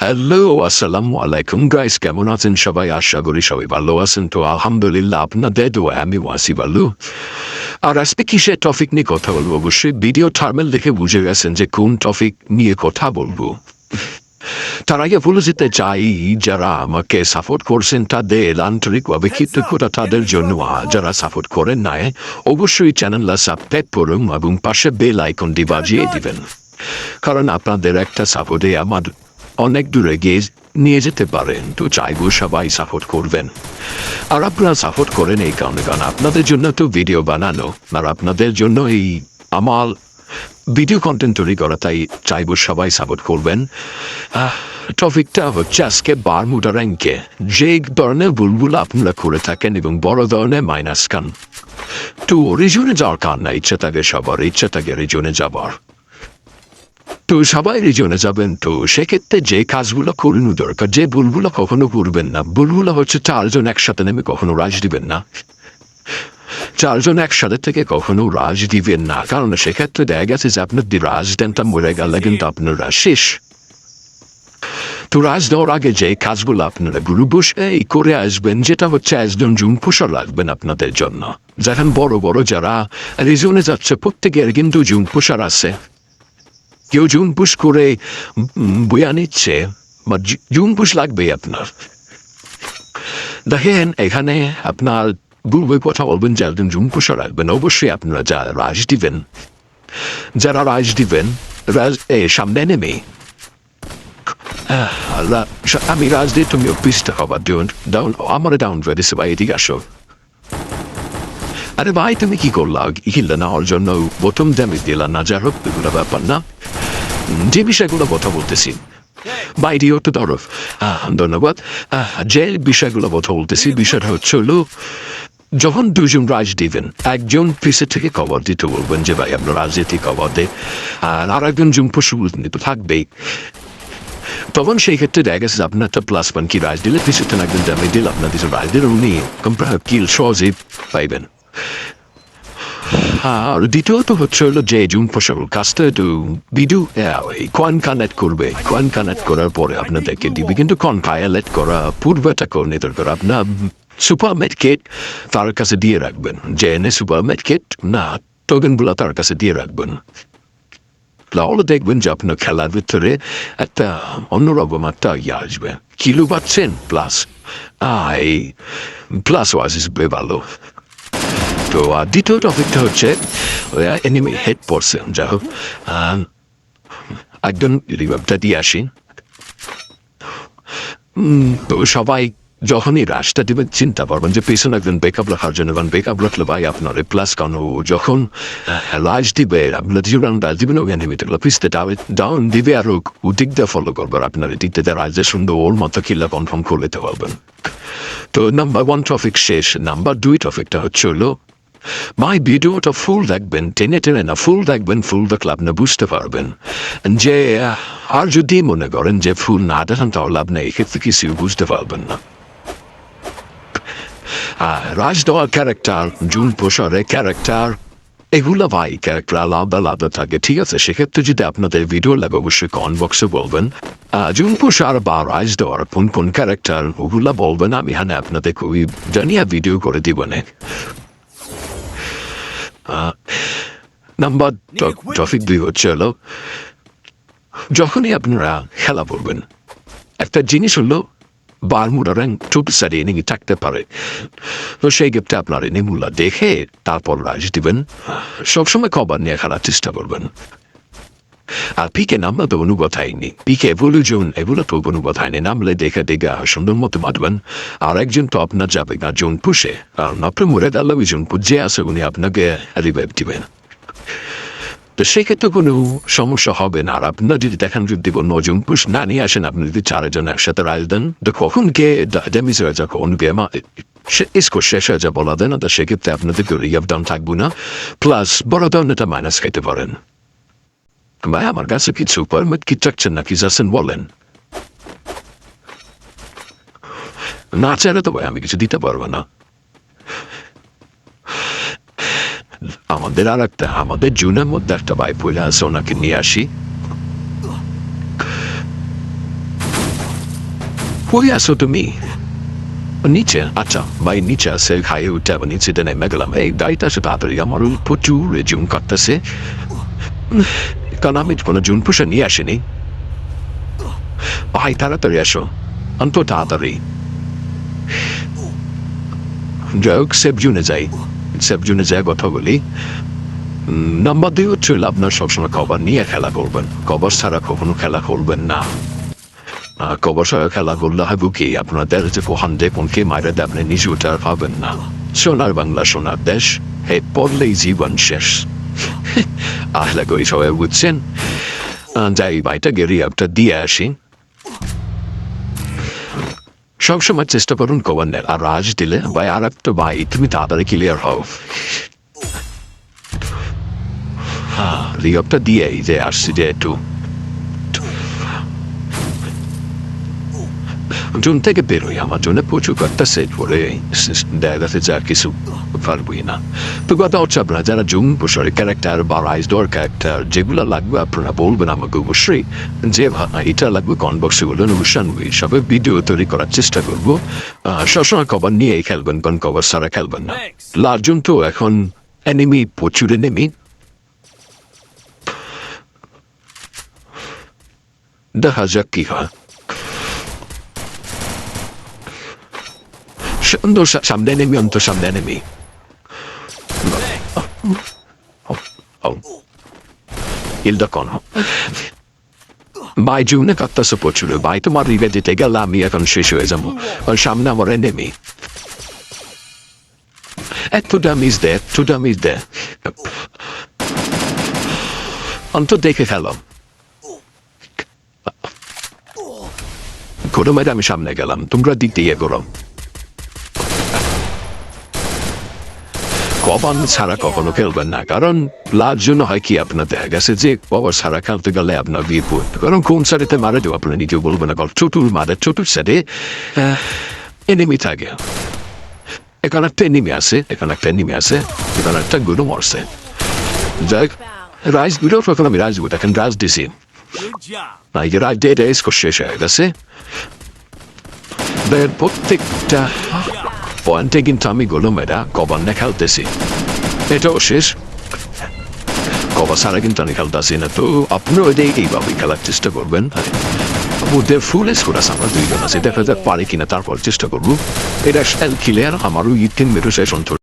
Hello আসসালামু আলাইকুম guys কেমন আছেন সবাই আশা করি সবাই ভালো আছেন তো আলহামদুলিল্লাহ আপনাদের দোয়া আমি ওয়াসি ভালো আর আজকে কিসের টপিক নিয়ে কথা বলব অবশ্যই ভিডিও থার্মেল দেখে বুঝে গেছেন যে কোন টপিক নিয়ে কথা বলব তার আগে বলে যেতে চাই যারা আমাকে সাপোর্ট করছেন তাদের আন্তরিকভাবে কৃতজ্ঞতা তাদের জন্য যারা সাপোর্ট করেন নাই অবশ্যই চ্যানেলটা সাবস্ক্রাইব করুন এবং পাশে বেল আইকনটি বাজিয়ে দিবেন কারণ আপনাদের একটা সাপোর্টে আমার অনেক দূরে গিয়ে নিয়ে যেতে পারেন। তো চাইব সবাই সাপোর্ট করবেন। আর আপনারা সাপোর্ট করেন এই কারণে, কারণ আপনাদের জন্য তো ভিডিও বানানো, আর আপনাদের জন্য এই আমার ভিডিও কন্টেন্ট তৈরি করা, তাই চাইব সবাই সাপোর্ট করবেন। টপিকটা হচ্ছে আজকে বারমুডা র্যাঙ্কে যে ধরনের বুলবুল আপনারা করে থাকেন এবং বড় ধরনের মাইনাস খান। তো রিজনে যাওয়ার কার না, ইচ্ছা থাকে সবার, ইচ্ছা থাকে রিজনে যাবার। তো সবাই রিজনে যাবেন। তো সেক্ষেত্রে যে কাজগুলো করানো দরকার যে ভুলগুলো কখনো করবেন না। ভুলগুলো হচ্ছে চারজন একসাথে নেমে কখনো রাজ দিবেন না। চারজন একসাথে থেকে কখনো রাজ দিবেন না। কারণ সেক্ষেত্রে দেখা গেছে যে আপনার দি রাজ দেনটা মরে গেলে কিন্তু আপনারা শেষ। তো রাজ দেওয়ার আগে যে কাজগুলো আপনারা গুরু বসে করে আসবেন যেটা হচ্ছে একজন জুন পোষা রাখবেন আপনাদের জন্য। যখন বড় বড় যারা রিজনে যাচ্ছে প্রত্যেকের কিন্তু জুন পোষার আছে। কেউ জুন পুশ করে বয়া নিচ্ছে জুন পুশ লাগবে আপনার দেখেন এখানে আপনার পূর্বে কথা বলবেন যে একজন জুন পুষা রাখবেন অবশ্যই আপনারা যারা রাজ দিবেন যারা রাজ দিবেন রাজ এ সামনে নেমে আমি রাজ দিয়ে তুমি পিসটা হবার ডাউন ডাউন আমার ডাউন দিছে ভাই এদিকে আসো আরে ভাই তুমি কি করলা হিল্লা নেওয়ার জন্য প্রথম ড্যামেজ দিলা না যার হোক এগুলো ব্যাপার না যে বিষয়গুলো কথা বলতেছি। বাইরেও তো তরফ। ধন্যবাদ। যে বিষয়গুলো কথা বলতেছি, বিষয়টা হচ্ছে হলো, যখন দুজন রাজ দিবেন, একজন পিসের থেকে কভার দিতে বলবেন যে, ভাই, আপনার রাজনীতি কভার দে। আর আর একজন জুম পশু তো থাকবেই। তখন সেই ক্ষেত্রে দেখা গেছে আপনার একটা প্লাস পয়েন্ট কি রাজ দিলে, পিসের থেকে একজন দামে দিল, আপনার কিছু রাজ দিলে, উনি কিল সহজেই পাইবেন। আর দ্বিতীয়ত হচ্ছে হলো যে জুন ফসল কাজটা তো বিডু কয়েন কানেক্ট করবে। কয়েন কানেক্ট করার পরে আপনাদেরকে দিবে, কিন্তু কন পায়ালেট করা পূর্বটা করে নিতে করে আপনার সুপার মেডকেট তার কাছে দিয়ে রাখবেন। যে এনে সুপার মেডকেট না টোকেনগুলো তার কাছে দিয়ে রাখবেন। তাহলে দেখবেন যে আপনার খেলার ভিতরে একটা অন্যরকম একটা ইয়ে আসবে। কিলো পাচ্ছেন প্লাস আই প্লাস ওয়াজ ইসবে ভালো তো দ্বিতীয় টপিকটা হচ্ছে এনিমি হেড পড়ছে যা হোক একজন রিভাবটা দিয়ে আসি। তো সবাই যখনই রাশটা দিবেন চিন্তা করবেন যে পেছনে একজন বেকআপ রাখার জন্য, কারণ বেকআপ রাখলে ভাই আপনার প্লাস কারণ ও যখন লাইজ দিবে, আপনার জীবন রাজ দিবেন ও এনিমিতে পিসতে ডাউন দিবে, আর ও ফলো করবে, আর আপনার দিক দিয়ে রাজে সুন্দর ওর মতো কিল্লা কনফার্ম করে দিতে পারবেন। তো নাম্বার ওয়ান টপিক শেষ নাম্বার দুই টপিকটা হচ্ছে হলো মাই ভিডিওটা ফুল দেখবেন টেনে টেনে না ফুল দেখবেন ফুল দেখলে আপনি বুঝতে পারবেন যে আর যদি মনে করেন যে ফুল না দেখেন তাহলে আপনি এক্ষেত্রে কিছু বুঝতে পারবেন না আর রাজ দেওয়ার ক্যারেক্টার জুন পোষারের ক্যারেক্টার এগুলো ভাই ক্যারেক্টার আলাদা আলাদা থাকে ঠিক আছে সেক্ষেত্রে যদি আপনাদের ভিডিও লাগে অবশ্যই কমেন্ট বক্সে বলবেন জুন পোষার বা রাজ দেওয়ার কোন কোন ক্যারেক্টার ওগুলা বলবেন আমি হ্যাঁ আপনাদের খুবই জানিয়ে ভিডিও করে দিব না নাম্বার ট্রফিক দুই হচ্ছে হলো, যখনই আপনারা খেলা করবেন একটা জিনিস হলো বারমুডা র্যাং টুপ সারি নিয়ে থাকতে পারে। তো সেই গেপটা আপনার এনে মূল্য দেখে তারপর রাজ দিবেন। সবসময় খবর নিয়ে খেলার চেষ্টা করবেন। পিকে নামলে তো অনুগত হয়নি পিকে এভলিউশন এগুলো তো অনুগত হয়নি নামলে দেখে দেখে সুন্দর মতো মাতবেন আর একজন তো আপনার যাবে না জন পুষে আর আপনি মরে ওই জন যে আছে উনি আপনাকে রিভাইভ দিবেন তো সেক্ষেত্রে কোনো সমস্যা হবে না আর আপনার যদি দেখেন যদি নজন পুষ না নিয়ে আসেন আপনি যদি চারজন একসাথে রাজ দেন তো কখন কে ড্যামেজ হয়ে যায় কখন কে মা ইসকো শেষ হয়ে যা বলা দেন তো সেক্ষেত্রে আপনাদেরকে রিয়াভ ডাউন থাকব না প্লাস বড় এটা মাইনাস খাইতে পারেন ভাই আমার কাছে কিছু পারমিট কি চাচ্ছেন নাকি যাচ্ছেন বলেন না চাইলে তো ভাই আমি কিছু দিতে পারব না আমাদের আর একটা আমাদের জুনের মধ্যে একটা ভাই পয়লা আছে ওনাকে নিয়ে আসি কই আসো তুমি নিচে আচ্ছা ভাই নিচে আছে খাই উঠে আবার নিচে নেমে গেলাম এই গাড়িটা আসে তাড়াতাড়ি আমার প্রচুর জুম কাটতেছে আমি কোনো জুন পুষে নিয়ে আসেনি। ভাই তাড়াতাড়ি আসো। অন্ত তাড়াতাড়ি যাই হোক সেব জুনে যাই। সেব জুনে যাই কথা বলি। নাম্বার দিয়ে হচ্ছে আপনার সবসময় কভার নিয়ে খেলা করবেন। কভার ছাড়া কখনো খেলা করবেন না। কভার ছাড়া খেলা করলে হবে কি? আপনাদের যে কোহান দেখুনকে মায়েরা আপনি নিজে আর পাবেন না। সোনার বাংলা, সোনার দেশ, হে পড়লেই জীবন শেষ। আহলা করি সবাই বুঝছেন যাই ভাইটা গেরি আপটা দিয়ে আসি সবসময় চেষ্টা করুন কভার আর রাজ দিলে ভাই আর একটা ভাই তুমি তাড়াতাড়ি ক্লিয়ার হও হ্যাঁ রিঅপটা দিয়ে যে আসছি যে একটু জুন থেকে বেরোই আমার জন্য প্রচুর কথা সেট করে দেখাতে যা কিছু পারবই না তো কথা হচ্ছে আপনারা যারা জুম বছরের ক্যারেক্টার বা রাইজ ডোর ক্যারেক্টার যেগুলো লাগবে আপনারা বলবেন আমাকে অবশ্যই যে এটা লাগবে কনবক্সে বলবেন অনুষ্ঠান সবে ভিডিও তৈরি করার চেষ্টা করব সবসময় কভার নিয়েই খেলবেন কোন কভার ছাড়া খেলবেন না লার্জুন তো এখন এনিমি প্রচুর এনিমি দেখা যাক কি হয় অন্ত সামনে নেমি, অন্ত সামনে নেমি। Il da cono. বাই জুনে কাটতেছে প্রচুর ভাই তোমার রিভে দিতে গেলে, আমি এখন শেষ হয়ে যাব। আর সামনে আমার এনেমি একটু ডামিজ দে একটু ডামিজ দে। অন্ত দেখে খেলাম গরমের আমি সামনে গেলাম। তোমরা দিক দিয়ে কবান ছাড়া কখনো খেলবেন না। কারণ লার জন্য হয় কি আপনার দেখা গেছে যে কবার ছাড়া খেলতে গেলে আপনার বিপদ কারণ কোন সাইডেতে মারে দেবো আপনার নিজেও বলবেন না। কারণ চতুর মারে, চতুর সাইডে এনিমি থাকে। এখানে একটা এনিমি আছে, এখানে একটা এনিমি আছে, এখানে একটা গুলো মরছে। যাই রাইসগুলো তখন আমি রাইস এখন রাইস দিছি. না, এই রাইস ডে ডেস শেষ হয়ে গেছে। প্রত্যেকটা পয়েন্টে কিন্তু আমি গোলমেরা কবার না খেলতেছি এটাও শেষ। কবার ছাড়া কিন্তু আমি খেলতেছি না তো। আপনিও ওইটাই এইভাবে খেলার চেষ্টা করবেন। বুদ্ধে ফুল স্কোরাস আমরা দুইজন আছে। দেখা যাক পারে কিনা, তারপর চেষ্টা করব। এটা খেলে আর আমারও ইতিন মেরু শেষ অন্তর।